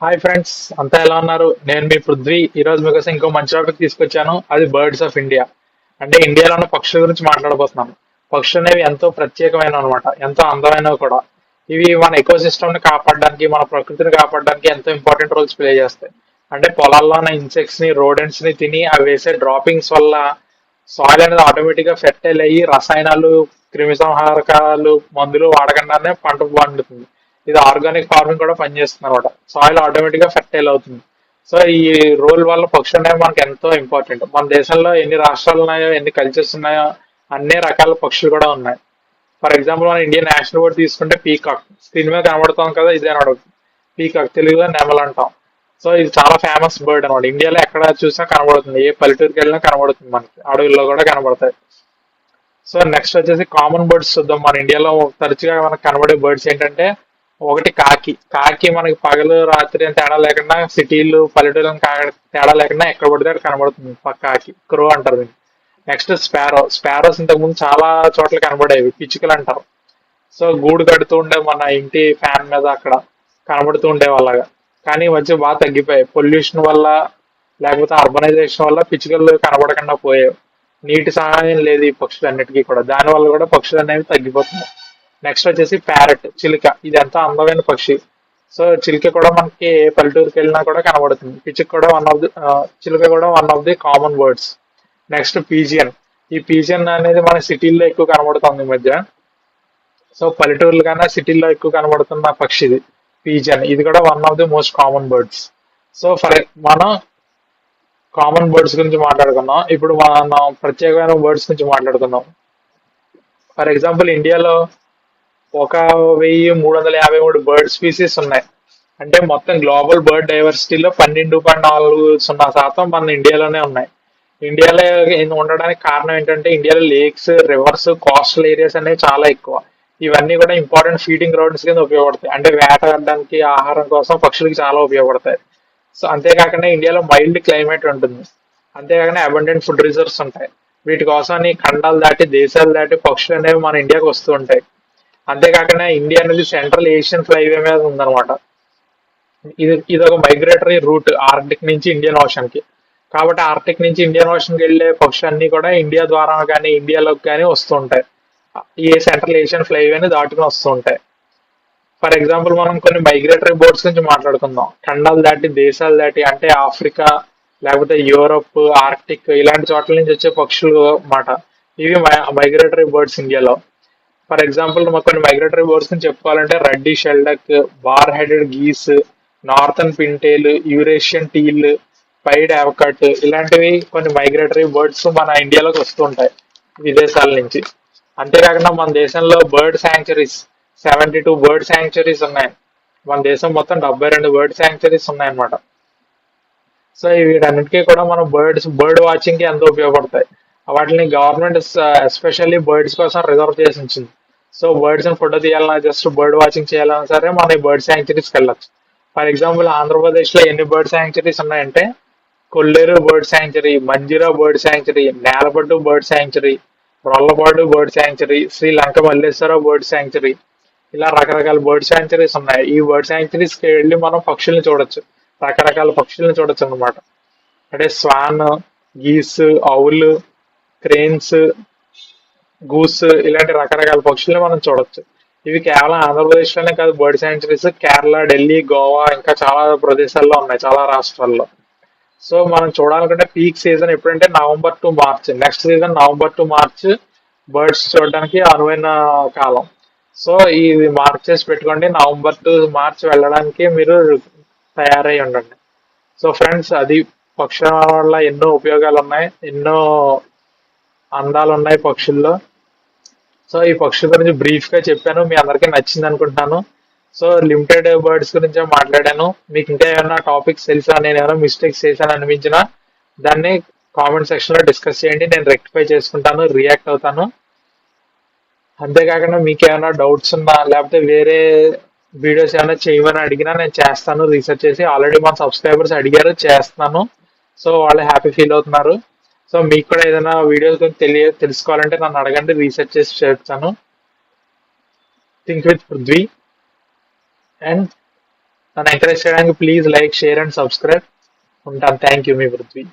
Hi friends అంతా ఎలా ఉన్నారు? నేను మీ పృథ్వీ. ఈ రోజు మీకోసం ఇంకో మంచి టాపిక్ తీసుకొచ్చాను. అది బర్డ్స్ ఆఫ్ ఇండియా అంటే ఇండియాలో ఉన్న పక్షుల గురించి మాట్లాడబోతున్నాను. పక్షులు అనేవి ఎంతో ప్రత్యేకమైన అనమాట ఎంతో అందమైనవి కూడా. ఇవి మన ఎకో ని కాపాడడానికి మన ప్రకృతిని కాపాడడానికి ఎంతో ఇంపార్టెంట్ రోల్స్ ప్లే చేస్తాయి. అంటే పొలాల్లో ఉన్న ఇన్సెక్ట్స్ని రోడెంట్స్ని తిని అవి వేసే డ్రాపింగ్స్ వల్ల సాయిల్ అనేది ఆటోమేటిక్గా ఫెర్టైల్ అయ్యి రసాయనాలు క్రిమి సంహారకాలు మందులు వాడకుండానే పంట పండుతుంది. ఇది ఆర్గానిక్ ఫార్మింగ్ కూడా పనిచేస్తుంది అనమాట సాయిల్ ఆటోమేటిక్గా ఫెర్టైల్ అవుతుంది. సో ఈ రోల్ వల్ల పక్షులు అనేవి మనకు ఎంతో ఇంపార్టెంట్ మన దేశంలో ఎన్ని రాష్ట్రాలు ఉన్నాయో ఎన్ని కల్చర్స్ ఉన్నాయో అన్ని రకాల పక్షులు కూడా ఉన్నాయి. ఫర్ ఎగ్జాంపుల్ మన ఇండియన్ నేషనల్ బర్డ్ తీసుకుంటే పీకాక్ స్క్రీన్ మీద కనబడుతాం కదా ఇదే అనమాట పీకాక్ తెలుగులో నెమలు అంటాం. సో ఇది చాలా ఫేమస్ బర్డ్ అనమాట ఇండియాలో ఎక్కడ చూసినా కనబడుతుంది. ఏ పల్లెటూరుకి వెళ్ళినా కనబడుతుంది మనకి. అడవుల్లో కూడా కనబడతాయి. సో నెక్స్ట్ వచ్చేసి కామన్ బర్డ్స్ చూద్దాం. మన ఇండియాలో తరచుగా మనకు కనబడే బర్డ్స్ ఏంటంటే ఒకటి కాకి. కాకి మనకి పగలు రాత్రి అని తేడా లేకుండా సిటీలు పల్లెటూరు తేడా లేకుండా ఎక్కడ పడితే అక్కడ కనబడుతుంది. పక్క కాకి. క్రో అంటారు దీన్ని. Next sparrow. స్పారోస్ ఇంతకుముందు చాలా చోట్ల కనబడేవి. పిచ్చుకలు అంటారు. సో గూడు కడుతూ ఉండే మన ఇంటి ఫ్యాన్ మీద అక్కడ కనబడుతూ ఉండేవి అలాగా కానీ మధ్య బాగా తగ్గిపోయాయి. పొల్యూషన్ వల్ల లేకపోతే అర్బనైజేషన్ వల్ల పిచ్చుకలు కనబడకుండా పోయాయి. నీటి సహాయం లేదు ఈ పక్షులన్నిటికీ కూడా. దాని వల్ల కూడా పక్షులు అనేవి తగ్గిపోతున్నాయి. నెక్స్ట్ వచ్చేసి ప్యారెట్ చిలుక. ఇది ఎంతో అందమైన పక్షి. సో చిలుక కూడా మనకి పల్లెటూరుకి వెళ్ళినా కూడా కనబడుతుంది. పిచ్చుక కూడా వన్ ఆఫ్ ది చిలుక కూడా one of the common birds next pigeon ఈ పీజియన్ అనేది మన సిటీల్లో ఎక్కువ కనబడుతుంది ఈ మధ్య. సో పల్లెటూర్లు కన్నా సిటీల్లో ఎక్కువ కనబడుతున్న పక్షి ఇది. పీజియన్ ఇది కూడా one of the most common birds so far మనం కామన్ బర్డ్స్ గురించి మాట్లాడుకున్నాం ఇప్పుడు మనం ప్రత్యేకమైన బర్డ్స్ గురించి మాట్లాడుకుందాం. ఫర్ ఎగ్జాంపుల్ ఇండియాలో ఒక వెయ్యి మూడు వందల యాభై మూడు బర్డ్ స్పీసీస్ ఉన్నాయి. అంటే మొత్తం గ్లోబల్ బర్డ్ డైవర్సిటీలో పన్నెండు పాయింట్ నాలుగు సున్నా శాతం మన ఇండియాలోనే ఉన్నాయి. ఇండియాలో ఉండడానికి కారణం ఏంటంటే ఇండియాలో లేక్స్ రివర్స్ కోస్టల్ ఏరియాస్ అనేవి చాలా ఎక్కువ. ఇవన్నీ కూడా ఇంపార్టెంట్ ఫీడింగ్ గ్రౌండ్స్ కింద ఉపయోగపడతాయి. అంటే వేటాడడానికి ఆహారం కోసం పక్షులకి చాలా ఉపయోగపడతాయి. సో అంతేకాకుండా ఇండియాలో మైల్డ్ క్లైమేట్ ఉంటుంది. అంతేకాకుండా అబండెంట్ ఫుడ్ రిజర్వ్స్ ఉంటాయి. వీటి కోసం ఖండాలు దాటి దేశాలు దాటి పక్షులు అనేవి మన ఇండియాకి వస్తూ ఉంటాయి. అంతేకాకుండా ఇండియా అనేది సెంట్రల్ ఏషియన్ ఫ్లైవే మీద ఉందన్నమాట. ఇది ఇది ఒక మైగ్రేటరీ రూట్ ఆర్టిక్ నుంచి ఇండియన్ ఓషన్కి కాబట్టి ఆర్టిక్ నుంచి ఇండియన్ ఓషన్కి వెళ్ళే పక్షులన్నీ కూడా ఇండియా ద్వారా కానీ ఇండియాలోకి కానీ వస్తుంటాయి. ఈ సెంట్రల్ ఏషియన్ ఫ్లైవేని దాటుకుని వస్తుంటాయి. ఫర్ ఎగ్జాంపుల్ మనం కొన్ని మైగ్రేటరీ బోర్డ్స్ గురించి మాట్లాడుకుందాం. ఖండాలు దాటి దేశాలు దాటి అంటే ఆఫ్రికా లేకపోతే యూరోప్ ఆర్టిక్ ఇలాంటి చోట్ల నుంచి వచ్చే పక్షులు అన్నమాట. ఇవి మైగ్రేటరీ బర్డ్స్ ఇండియాలో. ఫర్ ఎగ్జాంపుల్ మాకు కొన్ని మైగ్రేటరీ బర్డ్స్ చెప్పుకోవాలంటే ruddy shelduck bar headed geese northern pintail Eurasian teal pied avocet ఇలాంటివి కొన్ని మైగ్రేటరీ బర్డ్స్ మన ఇండియాలోకి వస్తుంటాయి విదేశాల నుంచి. అంతేకాకుండా మన దేశంలో bird sanctuaries seventy two bird sanctuaries ఉన్నాయి. మన దేశం మొత్తం డెబ్బై రెండు బర్డ్ శాంక్చరీస్ ఉన్నాయన్నమాట. సో వీటన్నిటికీ కూడా మనం బర్డ్స్ బర్డ్ వాచింగ్కి ఎంతో ఉపయోగపడతాయి. వాటిని గవర్నమెంట్ ఎస్పెషల్లీ బర్డ్స్ కోసం రిజర్వ్ చేసి ఉంచింది. సో బర్డ్స్ని ఫోటో తీయాలన్నా జస్ట్ బర్డ్ వాచింగ్ చేయాలన్నా సరే మన ఈ బర్డ్ శాంక్చరీస్కి వెళ్ళచ్చు. ఫర్ ఎగ్జాంపుల్ ఆంధ్రప్రదేశ్లో ఎన్ని బర్డ్ శాంక్చరీస్ ఉన్నాయంటే Kolleru bird sanctuary Manjira bird sanctuary Nelapattu bird sanctuary Rollapadu bird sanctuary Sri Lanka Malleswara bird sanctuary ఇలా రకరకాల బర్డ్ శాంక్చరీస్ ఉన్నాయి. ఈ బర్డ్ శాంక్చరీస్కి వెళ్ళి మనం పక్షుల్ని చూడొచ్చు. రకరకాల పక్షుల్ని చూడొచ్చు అనమాట అంటే స్వాన్ గీస్ ఆవులు క్రేన్స్ గూస్ ఇలాంటి రకరకాల పక్షుల్ని మనం చూడొచ్చు. ఇవి కేవలం ఆంధ్రప్రదేశ్లోనే కాదు బర్డ్ సాంచురీస్ కేరళ ఢిల్లీ గోవా ఇంకా చాలా ప్రదేశాల్లో ఉన్నాయి చాలా రాష్ట్రాల్లో. సో మనం చూడాలనుకుంటే పీక్ సీజన్ ఎప్పుడంటే November to March. Next season November to March birds చూడడానికి అనువైన కాలం. సో ఇది మార్క్ చేసి పెట్టుకోండి నవంబర్ టు మార్చ్ వెళ్ళడానికి మీరు తయారై ఉండండి. సో ఫ్రెండ్స్ అది పక్షుల వల్ల ఎన్నో ఉపయోగాలు ఉన్నాయి ఎన్నో అందాలు ఉన్నాయి పక్షుల్లో. సో ఈ పక్షుల గురించి బ్రీఫ్గా చెప్పాను. మీ అందరికీ నచ్చింది అనుకుంటున్నాను సో లిమిటెడ్ బర్డ్స్ గురించి మాట్లాడాను. మీకు ఇంకా ఏమైనా టాపిక్స్ తెలుసా? నేను ఏమైనా మిస్టేక్స్ చేశాను అనిపించినా దాన్ని కామెంట్ సెక్షన్లో డిస్కస్ చేయండి. నేను రెక్టిఫై చేసుకుంటాను రియాక్ట్ అవుతాను. అంతేకాకుండా మీకు ఏమైనా డౌట్స్ ఉన్నా లేకపోతే వేరే వీడియోస్ ఏమైనా చేయమని అడిగినా నేను చేస్తాను. రీసెర్చ్ చేసి ఆల్రెడీ మన సబ్స్క్రైబర్స్ అడిగారు చేస్తున్నాను. సో వాళ్ళు హ్యాపీ ఫీల్ అవుతున్నారు. సో మీకు కూడా ఏదైనా వీడియోస్ గురించి తెలియ తెలుసుకోవాలంటే నన్ను అడగండి రీసెర్చ్ చేసి చేస్తాను. థింక్ విత్ పృథ్వీ అండ్ నన్ను ఎంకరేజ్ చేయడానికి please like share and subscribe ఉంటాను. థ్యాంక్ యూ మీ పృథ్వీ